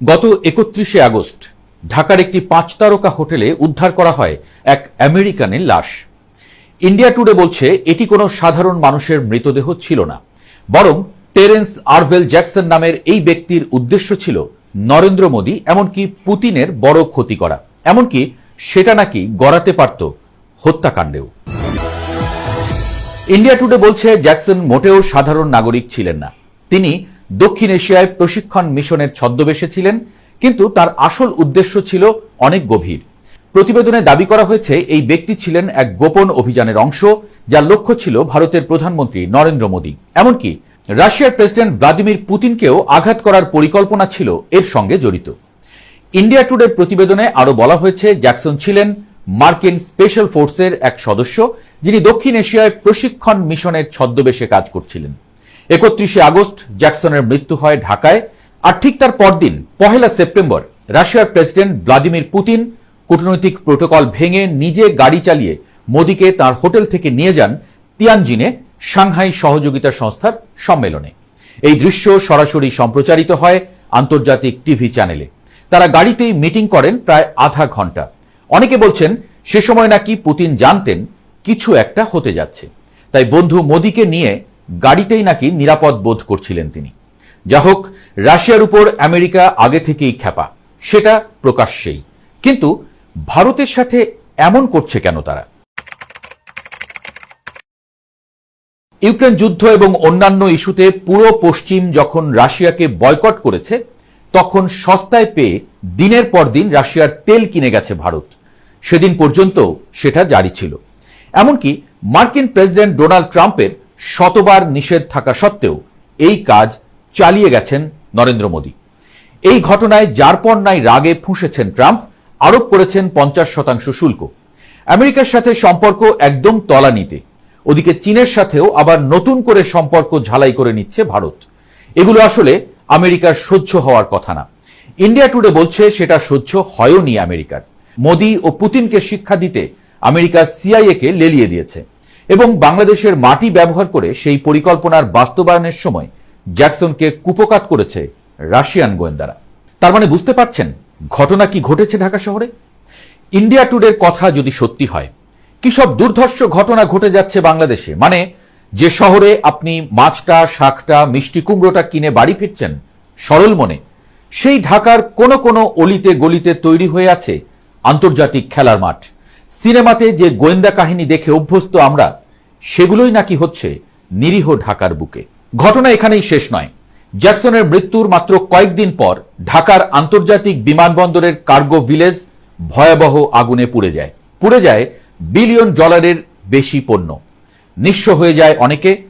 গত একত্রিশে আগস্ট ঢাকার একটি পাঁচ তারকা হোটেলে উদ্ধার করা হয় এক আমেরিকানের লাশ। ইন্ডিয়া টুডে বলছে, এটি কোনো সাধারণ মানুষের মৃতদেহ ছিল না, বরং টেরেন্স আরভেল জ্যাকসন নামের এই ব্যক্তির উদ্দেশ্য ছিল নরেন্দ্র মোদী, এমনকি পুতিনের বড় ক্ষতি করা। এমনকি সেটা নাকি গড়াতে পারত হত্যাকাণ্ডেও। ইন্ডিয়া টুডে বলছে, জ্যাকসন মোটেও সাধারণ নাগরিক ছিলেন না। তিনি দক্ষিণ এশিয়ায় প্রশিক্ষণ মিশনের ছদ্মবেশে ছিলেন, কিন্তু তার আসল উদ্দেশ্য ছিল অনেক গভীর। প্রতিবেদনে দাবি করা হয়েছে, এই ব্যক্তি ছিলেন এক গোপন অভিযানের অংশ, যার লক্ষ্য ছিল ভারতের প্রধানমন্ত্রী নরেন্দ্র মোদী। এমনকি রাশিয়ার প্রেসিডেন্ট ভ্লাদিমির পুতিনকেও আঘাত করার পরিকল্পনা ছিল এর সঙ্গে জড়িত। ইন্ডিয়া টুডের প্রতিবেদনে আরও বলা হয়েছে, জ্যাকসন ছিলেন মার্কিন স্পেশাল ফোর্সের এক সদস্য, যিনি দক্ষিণ এশিয়ায় প্রশিক্ষণ মিশনের ছদ্মবেশে কাজ করছিলেন। একত্রিশে আগস্ট জ্যাকসনের মৃত্যু হয় ঢাকায়, আর ঠিক তার পরদিন, পহেলা সেপ্টেম্বর, রাশিয়ার প্রেসিডেন্ট ভ্লাদিমির পুতিন কূটনৈতিক প্রোটোকল ভেঙে নিজে গাড়ি চালিয়ে মোদীকে তার হোটেল থেকে নিয়ে যান তিয়ানজিনে সাংহাই সহযোগিতা সংস্থার সম্মেলনে। এই দৃশ্য সরাসরি সম্প্রচারিত হয় আন্তর্জাতিক টিভি চ্যানেলে। তারা গাড়িতেই মিটিং করেন প্রায় আধা ঘণ্টা অনেকে বলছেন, সে সময় নাকি পুতিন জানতেন, কিছু একটা হতে যাচ্ছে। তাই বন্ধু মোদীকে নিয়ে গাড়িতেই নাকি নিরাপদ বোধ করছিলেন তিনি। যা হোক, রাশিয়ার উপর আমেরিকা আগে থেকেই খ্যাপা, সেটা প্রকাশ্যেই। কিন্তু ভারতের সাথে এমন করছে কেন তারা? ইউক্রেন যুদ্ধ এবং অন্যান্য ইস্যুতে পুরো পশ্চিম যখন রাশিয়াকে বয়কট করেছে, তখন সস্তায় পেয়ে দিনের পর দিন রাশিয়ার তেল কিনে গেছে ভারত। সেদিন পর্যন্ত সেটা জারি ছিল। এমনকি মার্কিন প্রেসিডেন্ট ডোনাল্ড ট্রাম্পের শতবার নিষেধ থাকা সত্ত্বেও এই কাজ চালিয়ে গেছেন নরেন্দ্র মোদী। এই ঘটনায় যার পর নাই রাগে ফুঁসেছেন ট্রাম্প, আরোপ করেছেন পঞ্চাশ শতাংশ শুল্ক। আমেরিকার সাথে সম্পর্ক একদম তলানিতে। ওদিকে চীনের সাথেও আবার নতুন করে সম্পর্ক ঝালাই করে নিচ্ছে ভারত। এগুলো আসলে আমেরিকার সহ্য হওয়ার কথা না। ইন্ডিয়া টুডে বলছে সেটা সহ্য হয়নি আমেরিকার। মোদি ও পুতিনকে শিক্ষা দিতে আমেরিকা সিআইএ কে লেলিয়ে দিয়েছে। এবং বাংলাদেশের মাটি ব্যবহার করে সেই পরিকল্পনার বাস্তবায়নের সময় জ্যাকসনকে কুপকাত করেছে রাশিয়ান গোয়েন্দারা। তার মানে বুঝতে পারছেন ঘটনা কি ঘটেছে ঢাকা শহরে? ইন্ডিয়া টুডের কথা যদি সত্যি হয়, কি সব দুর্ধর্ষ ঘটনা ঘটে যাচ্ছে বাংলাদেশে? মানে যে শহরে আপনি মাছটা, শাকটা, মিষ্টি কুমড়োটা কিনে বাড়ি ফিরছেন, সরল মনে, সেই ঢাকার কোন কোন অলিতে গলিতে তৈরি হয়ে আছে আন্তর্জাতিক খেলার মাঠ। সিনেমাতে যে গোয়েন্দা কাহিনী দেখে অভ্যস্ত আমরা সেগুলোই নাকি হচ্ছে নিরীহ ঢাকার বুকে। ঘটনা এখানেই শেষ নয়। জ্যাকসনের মৃত্যুর মাত্র কয়েকদিন পর ঢাকার আন্তর্জাতিক বিমানবন্দরের কার্গো ভিলেজ ভয়াবহ আগুনে পুড়ে যায়। পুড়ে যায় বিলিয়ন ডলারের বেশি পণ্য। নিঃস্ব হয়ে যায় অনেকে।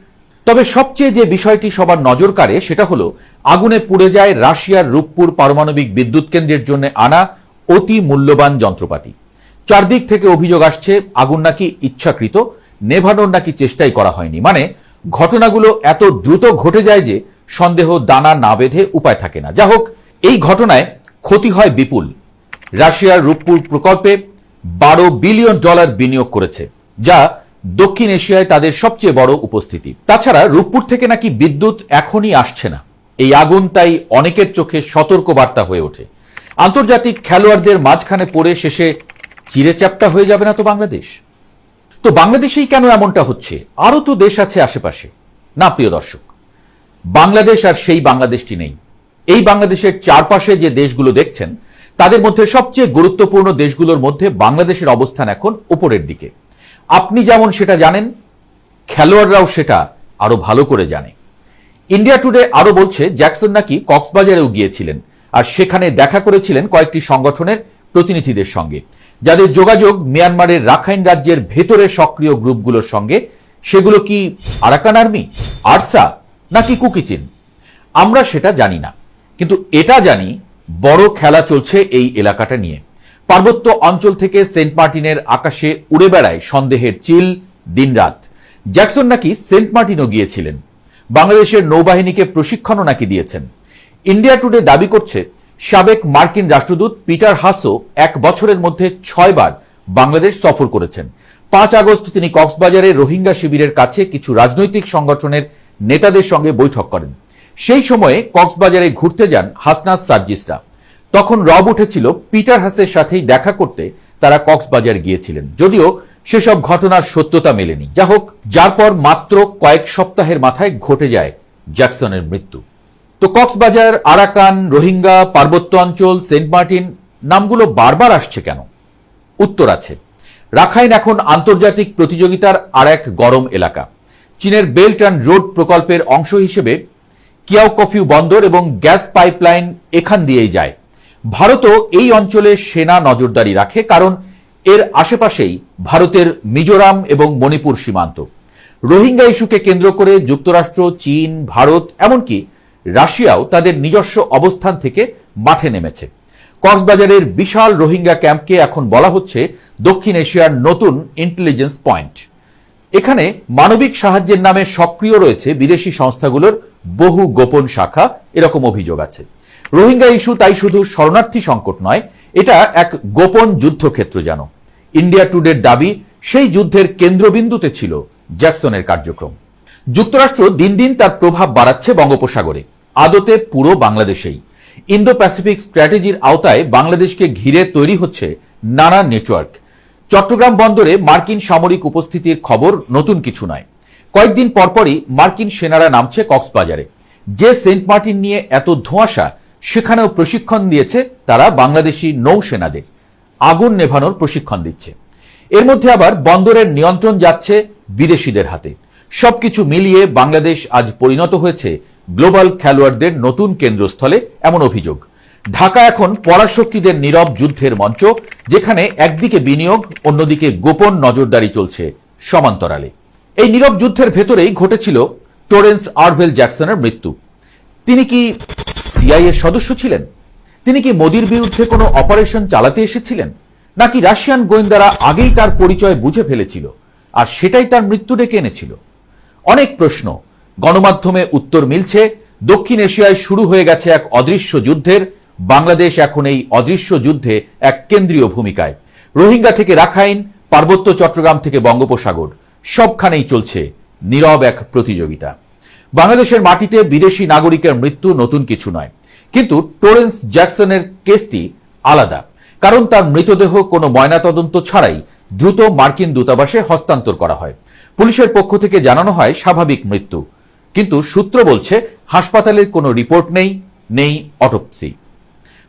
তবে সবচেয়ে যে বিষয়টি সবার নজর কাড়ে সেটা হলো, আগুনে পুড়ে যায় রাশিয়ার রূপপুর পারমাণবিক বিদ্যুৎ কেন্দ্রের জন্য আনা অতি মূল্যবান যন্ত্রপাতি। চারদিক থেকে অভিযোগ আসছে, আগুন নাকি ইচ্ছাকৃত। নেভানোর নাকি চেষ্টাই করা হয়নি। মানে ঘটনাগুলো এত দ্রুত ঘটে যায় যে সন্দেহ দানা না বেঁধে উপায় থাকে না। যা হোক, এই ঘটনায় ক্ষতি হয় বিপুল। রাশিয়ার রূপপুর প্রকল্পে বারো বিলিয়ন ডলার বিনিয়োগ করেছে, যা দক্ষিণ এশিয়ায় তাদের সবচেয়ে বড় উপস্থিতি। তাছাড়া রূপপুর থেকে নাকি বিদ্যুৎ এখনই আসছে না। এই আগুন তাই অনেকের চোখে সতর্ক বার্তা হয়ে ওঠে। আন্তর্জাতিক খেলোয়াড়দের মাঝখানে পড়ে শেষে চিরেচ্যাপ্টা হয়ে যাবে না তো বাংলাদেশ? তো বাংলাদেশেই কেন এমনটা হচ্ছে? আরও তো দেশ আছে আশেপাশে। না, প্রিয় দর্শক, বাংলাদেশ আর সেই বাংলাদেশটি নেই। এই বাংলাদেশের চারপাশে যে দেশগুলো দেখছেন, তাদের মধ্যে সবচেয়ে গুরুত্বপূর্ণ দেশগুলোর মধ্যে বাংলাদেশের অবস্থান এখন উপরের দিকে। আপনি যেমন সেটা জানেন, খেলোয়াড়রাও সেটা আরও ভালো করে জানে। ইন্ডিয়া টুডে আরও বলছে, জ্যাকসন নাকি কক্সবাজারেও গিয়েছিলেন, আর সেখানে দেখা করেছিলেন কয়েকটি সংগঠনের প্রতিনিধিদের সঙ্গে। যাদের যোগাযোগ মিয়ানমারের রাখাইন রাজ্যের ভেতরে সক্রিয় গ্রুপগুলোর সঙ্গে, সেগুলো কি আরাকান আর্মি, আরসা, নাকি কুকিচিন? আমরা সেটা জানি না। কিন্তু এটা জানি, বড় খেলা চলছে এই এলাকাটা নিয়ে। পার্বত্য অঞ্চল থেকে সেন্ট মার্টিনের আকাশে উড়ে বেড়ায় সন্দেহের চিল দিনরাত। জ্যাকসন নাকি সেন্ট মার্টিনও গিয়েছিলেন। বাংলাদেশের নৌবাহিনীকে প্রশিক্ষণও নাকি দিয়েছেন। ইন্ডিয়া টুডে দাবি করছে সাবেক মার্কিন রাষ্ট্রদূত পিটার হাসো এক বছরের মধ্যে ছয়বার বাংলাদেশ সফর করেছেন। পাঁচ আগস্ট তিনি কক্সবাজারে রোহিঙ্গা শিবিরের কাছে কিছু রাজনৈতিক সংগঠনের নেতাদের সঙ্গে বৈঠক করেন। সেই সময়ে কক্সবাজারে ঘুরতে যান হাসনাত সার্জিসরা। তখন রব উঠেছিল পিটার হাসের সাথেই দেখা করতে তারা কক্সবাজার গিয়েছিলেন। যদিও সেসব ঘটনার সত্যতা মেলেনি। যা হোক যার পর মাত্র কয়েক সপ্তাহের মাথায় ঘটে যায় জ্যাকসনের মৃত্যু। তো কক্সবাজার, আরাকান, রোহিঙ্গা, পার্বত্য অঞ্চল, সেন্ট মার্টিন, নামগুলো বারবার আসছে কেন? উত্তর আছে। রাখাইন এখন আন্তর্জাতিক প্রতিযোগিতার আর এক গরম এলাকা। চীনের বেল্ট অ্যান্ড রোড প্রকল্পের অংশ হিসেবে কিয়াও কফিউ বন্দর এবং গ্যাস পাইপলাইন এখান দিয়েই যায়। ভারতও এই অঞ্চলে সেনা নজরদারি রাখে কারণ এর আশেপাশেই ভারতের মিজোরাম এবং মণিপুর সীমান্ত। রোহিঙ্গা ইস্যুকে কেন্দ্র করে যুক্তরাষ্ট্র, চীন, ভারত, এমনকি রাশিয়াও তাদের নিজস্ব অবস্থান থেকে মাঠে নেমেছে। কক্সবাজারের বিশাল রোহিঙ্গা ক্যাম্পকে এখন বলা হচ্ছে দক্ষিণ এশিয়ার নতুন ইন্টেলিজেন্স পয়েন্ট এখানে মানবিক সাহায্যের নামে সক্রিয় রয়েছে বিদেশি সংস্থাগুলোর বহু গোপন শাখা, এরকম অভিযোগ আছে। রোহিঙ্গা ইস্যু তাই শুধু শরণার্থী সংকট নয়, এটা এক গোপন যুদ্ধক্ষেত্র যেন। ইন্ডিয়া টুডের দাবি, সেই যুদ্ধের কেন্দ্রবিন্দুতে ছিল জ্যাকসনের কার্যক্রম। যুক্তরাষ্ট্র দিন দিন তার প্রভাব বাড়াচ্ছে বঙ্গোপসাগরে, আদতে পুরো বাংলাদেশেই। ইন্দো প্যাসিফিক স্ট্র্যাটেজির আওতায় বাংলাদেশকে ঘিরে তৈরি হচ্ছে নানা নেটওয়ার্ক। চট্টগ্রাম বন্দরে মার্কিন সামরিক উপস্থিতির খবর নতুন কিছু নয়। কয়েকদিন পরপরই মার্কিন সেনারা নামছে কক্সবাজারে। যে সেন্ট মার্টিন নিয়ে এত ধোঁয়াশা, সেখানেও প্রশিক্ষণ দিয়েছে তারা বাংলাদেশি নৌসেনাদের। আগুন নেভানোর প্রশিক্ষণ দিচ্ছে। এর মধ্যে আবার বন্দরের নিয়ন্ত্রণ যাচ্ছে বিদেশিদের হাতে। সবকিছু মিলিয়ে বাংলাদেশ আজ পরিণত হয়েছে গ্লোবাল খেলোয়াড়দের নতুন কেন্দ্রস্থলে এমন অভিযোগ। ঢাকা এখন পরাশক্তিদের নীরব যুদ্ধের মঞ্চ, যেখানে একদিকে বিনিয়োগ, অন্যদিকে গোপন নজরদারি চলছে সমান্তরালে। এই নীরব যুদ্ধের ভেতরেই ঘটেছিল টোরেন্স আরভেল জ্যাকসনের মৃত্যু। তিনি কি সিআইএর সদস্য ছিলেন? তিনি কি মোদির বিরুদ্ধে কোনো অপারেশন চালাতে এসেছিলেন? নাকি রাশিয়ান গোয়েন্দারা আগেই তার পরিচয় বুঝে ফেলেছিল? আর সেটাই তার মৃত্যু ডেকে এনেছিল? অনেক প্রশ্ন। গণমাধ্যমে উত্তর মিলছে, দক্ষিণ এশিয়ায় শুরু হয়ে গেছে এক অদৃশ্য যুদ্ধের, বাংলাদেশ এখন এই অদৃশ্য যুদ্ধে এক কেন্দ্রীয় ভূমিকায়। রোহিঙ্গা থেকে রাখাইন, পার্বত্য চট্টগ্রাম থেকে বঙ্গোপসাগর, সবখানেই চলছে নীরব এক প্রতিযোগিতা। বাংলাদেশের মাটিতে বিদেশি নাগরিকের মৃত্যু নতুন কিছু নয়, কিন্তু টোরেন্স জ্যাকসনের কেসটি আলাদা, কারণ তার মৃতদেহ কোনো ময়নাতদন্ত ছাড়াই দ্রুত মার্কিন দূতাবাসে হস্তান্তর করা হয়। পুলিশের পক্ষ থেকে জানানো হয়, স্বাভাবিক মৃত্যু। কিন্তু সূত্র বলছে, হাসপাতালের কোনো রিপোর্ট নেই নেই অটোপসি।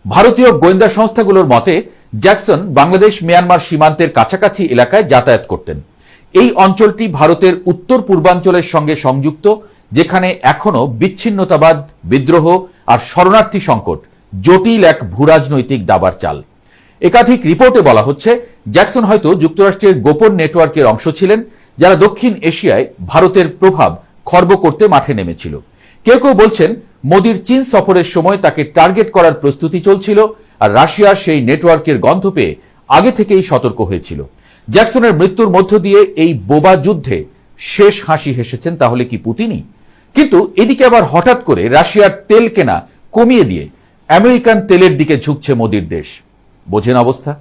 ভারতীয় গোয়েন্দা সংস্থাগুলোর মতে, জ্যাকসন বাংলাদেশ, মিয়ানমার সীমান্তের কাছাকাছি এলাকায় যাতায়াত করতেন। এই অঞ্চলটি ভারতের উত্তর পূর্বাঞ্চলের সঙ্গে সংযুক্ত, যেখানে এখনও বিচ্ছিন্নতাবাদ, বিদ্রোহ আর শরণার্থী সংকট, জটিল এক ভূরাজনৈতিক দাবার চাল। একাধিক রিপোর্টে বলা হচ্ছে, জ্যাকসন হয়তো যুক্তরাষ্ট্রের গোপন নেটওয়ার্কের অংশ ছিলেন, যারা দক্ষিণ এশিয়ায় ভারতের প্রভাব খর্ব করতে মাঠে নেমেছিল। কেউ কেউ বলছেন, মোদির চীন সফরের সময় তাকে টার্গেট করার প্রস্তুতি চলছিল, আর রাশিয়া সেই নেটওয়ার্কের গন্ধ পেয়ে আগে থেকেই সতর্ক হয়েছিল। জ্যাকসনের মৃত্যুর মধ্য দিয়ে এই বোবা যুদ্ধে শেষ হাসি হেসেছেন তাহলে কি পুতিনই? কিন্তু এদিকে আবার হঠাৎ করে রাশিয়ার তেল কেনা কমিয়ে দিয়ে আমেরিকান তেলের দিকে ঝুঁকছে মোদির দেশ। বোঝেন অবস্থা?